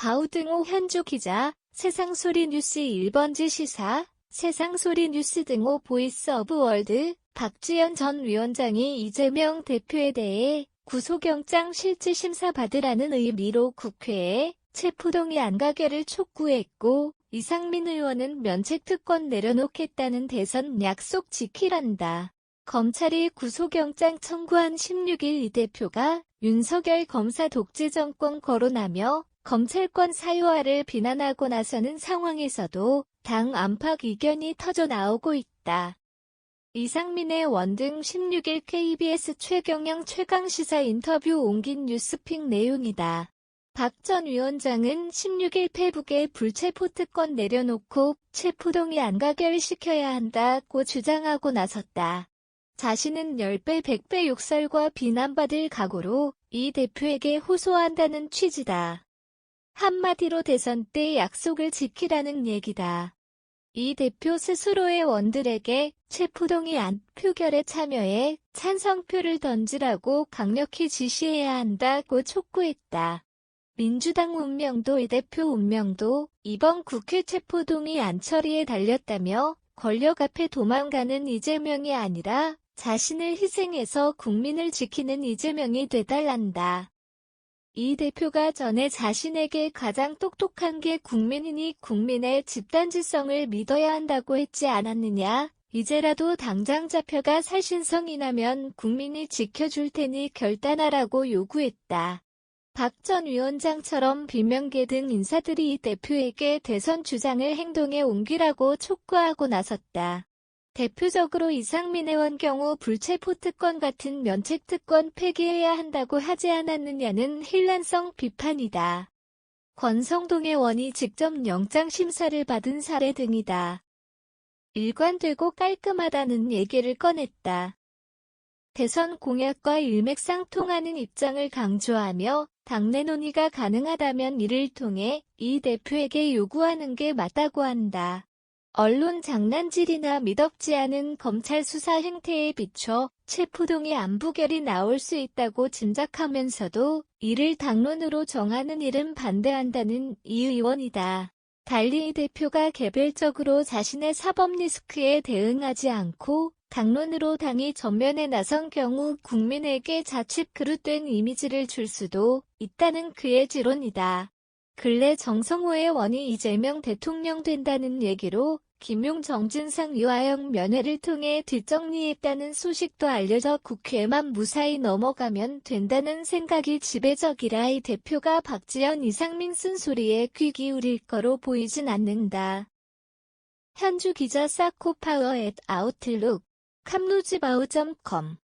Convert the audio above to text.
바우등호 현주 기자, 세상소리 뉴스 1번지 시사, 세상소리 뉴스 등호 보이스 오브 월드, 박지현 전 위원장이 이재명 대표에 대해 구속영장 실질심사 받으라는 의미로 국회에 체포동의 안가결을 촉구했고 이상민 의원은 면책특권 내려놓겠다는 대선 약속 지키란다. 검찰이 구속영장 청구한 16일 이 대표가 윤석열 검사 독재 정권 거론하며 검찰권 사유화를 비난하고 나서는 상황에서도 당 안팎 의견이 터져 나오고 있다. 이상민의 원등 16일 KBS 최경영 최강시사 인터뷰 옮긴 뉴스픽 내용이다. 박 전 위원장은 16일 페북에 불체포 특권 내려놓고 체포동의 안 가결시켜야 한다고 주장하고 나섰다. 자신은 10배 100배 욕설과 비난받을 각오로 이 대표에게 호소한다는 취지다. 한마디로 대선 때 약속을 지키라는 얘기다. 이 대표 스스로의 원들에게 체포동의 안 표결에 참여해 찬성표를 던지라고 강력히 지시해야 한다고 촉구했다. 민주당 운명도 이 대표 운명도 이번 국회 체포동의 안 처리에 달렸다며 권력 앞에 도망가는 이재명이 아니라 자신을 희생해서 국민을 지키는 이재명이 되달란다. 이 대표가 전에 자신에게 가장 똑똑한 게 국민이니 국민의 집단지성을 믿어야 한다고 했지 않았느냐? 이제라도 당장 잡혀가 살신성이 나면 국민이 지켜줄 테니 결단하라고 요구했다. 박 전 위원장처럼 비명계 등 인사들이 이 대표에게 대선 주장을 행동에 옮기라고 촉구하고 나섰다. 대표적으로 이상민 의 원 경우 불체포 특권 같은 면책 특권 폐기해야 한다고 하지 않았느냐는 힐란성 비판이다. 권성동 의 원이 직접 영장 심사를 받은 사례 등이다. 일관되고 깔끔하다는 얘기를 꺼냈다. 대선 공약과 일맥상통하는 입장을 강조하며 당내 논의가 가능하다면 이를 통해 이 대표에게 요구하는 게 맞다고 한다. 언론 장난질이나 미덥지 않은 검찰 수사 행태에 비춰 체포동의 안부결이 나올 수 있다고 짐작하면서도 이를 당론으로 정하는 일은 반대한다는 이 의원이다. 달리 이 대표가 개별적으로 자신의 사법 리스크에 대응하지 않고 당론으로 당이 전면에 나선 경우 국민에게 자칫 그릇된 이미지를 줄 수도 있다는 그의 지론이다. 근래 정성호 의 원이 이재명 대통령 된다는 얘기로 김용 정진상 유아영 면회를 통해 뒷정리했다는 소식도 알려져 국회만 무사히 넘어가면 된다는 생각이 지배적이라 이 대표가 박지원 이상민 쓴소리에 귀 기울일 거로 보이진 않는다. 현주 기자 사코파워 앳 아웃룩 캄루지바우.com